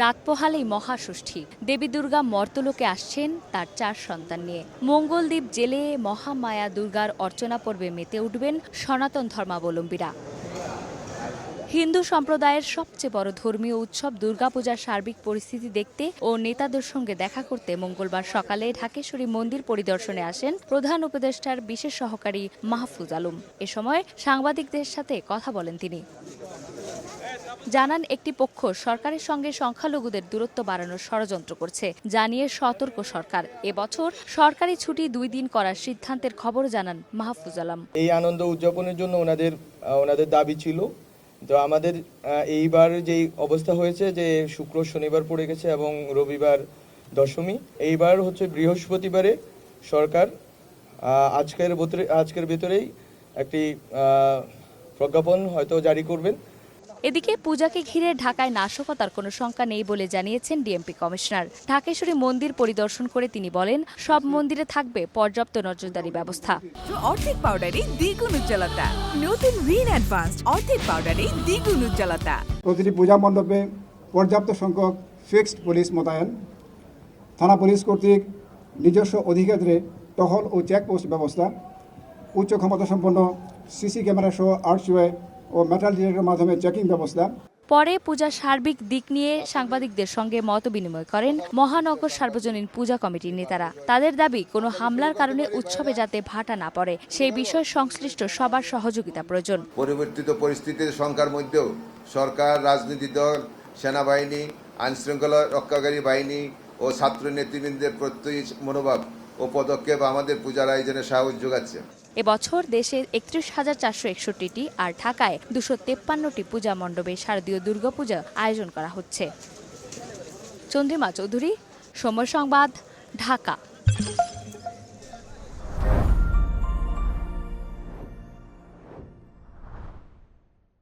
রাত পোহালেই মহাষষ্ঠী। দেবী দুর্গা মর্তলোকে আসছেন তার চার সন্তান নিয়ে। মঙ্গলদ্বীপ জেলে মহামায়া দুর্গার অর্চনা পর্বে মেতে উঠবেন সনাতন ধর্মাবলম্বীরা। হিন্দু সম্প্রদায়ের সবচেয়ে বড় ধর্মীয় উৎসব দুর্গাপূজার সার্বিক পরিস্থিতি দেখতে ও নেতাদের সঙ্গে দেখা করতে মঙ্গলবার সকালে ঢাকেশ্বরী মন্দির পরিদর্শনে আসেন প্রধান উপদেষ্টার বিশেষ সহকারী মাহফুজ আলম। এ সময় সাংবাদিকদের সাথে কথা বলেন তিনি। জানান, একটি পক্ষ সরকারের সঙ্গে সংখ্যালঘুদের দূরত্ব বাড়ানোর ষড়যন্ত্র করছে। জানিয়ে সতর্ক সরকার। এবছর সরকারি ছুটি দুই দিন করার সিদ্ধান্তের খবর জানান মাহফুজ আলম। এই আনন্দ উদযাপনের জন্য ওনাদের ওনাদের দাবি ছিল। তো আমাদের এইবার যেই অবস্থা হয়েছে যে শুক্র শনিবার পড়ে গেছে এবং রবিবার দশমী, এইবার হচ্ছে বৃহস্পতিবারে সরকার আজকের আজকের ভেতরেই একটি প্রজ্ঞাপন হয়তো জারি করবেন। এদিকে পূজাকে ঘিরে ঢাকায় নাশকতার কোনো শঙ্কা নেই বলে জানিয়েছেন ডিএমপি কমিশনার। ঢাকেশ্বরী মন্দির পরিদর্শন করে তিনি বলেন সব মন্দিরে থাকবে পর্যাপ্ত নজরদারি ব্যবস্থা। অর্ধেক পাউডারে দ্বিগুণ উজ্জ্বলতা। নতুন রিন অ্যাডভান্সড অর্ধেক পাউডারে দ্বিগুণ উজ্জ্বলতা। প্রতিটি পূজা মণ্ডপে পর্যাপ্ত সংখ্যক ফিক্সড পুলিশ মোতায়েন। থানা পুলিশ কর্তৃক নিজস্ব অধিক্ষেত্রে টহল ও চেকপোস্ট ব্যবস্থা। উচ্চ ক্ষমতা সম্পন্ন সিসি ক্যামেরা সহ আর্টসওয়ে ও মেটাল ডিটেক্টরের মাধ্যমে চেকিং ব্যবস্থা। পরে পূজার সার্বিক দিক নিয়ে সাংবাদিকদের সঙ্গে মত বিনিময় করেন মহানগর সার্বজনীন পূজা কমিটির নেতারা। তাদের দাবি কোনো হামলার কারণে উৎসবে যাতে ভাটা না পড়ে সেই বিষয়ে সংশ্লিষ্ট সবার সহযোগিতা প্রয়োজন। পরিবর্তিত পরিস্থিতির সংখ্যার মধ্যেও সরকার রাজনৈতিক দল সেনাবাহিনী আইনশৃঙ্খলা রক্ষাকারী বাহিনী ও ছাত্র নেতৃবৃন্দের প্রত্যয়ী মনোভাব ও পদক্ষেপ আমাদের পূজার আয়োজনে সাহস যোগাচ্ছে। এবছর দেশে একত্রিশ হাজার চারশো একষট্টিটি আর ঢাকায় দুশো তেপ্পান্নটি পূজা মণ্ডপে শারদীয় দুর্গাপূজা আয়োজন করা হচ্ছে। চন্দ্রিমা চৌধুরী, সময় সংবাদ, ঢাকা।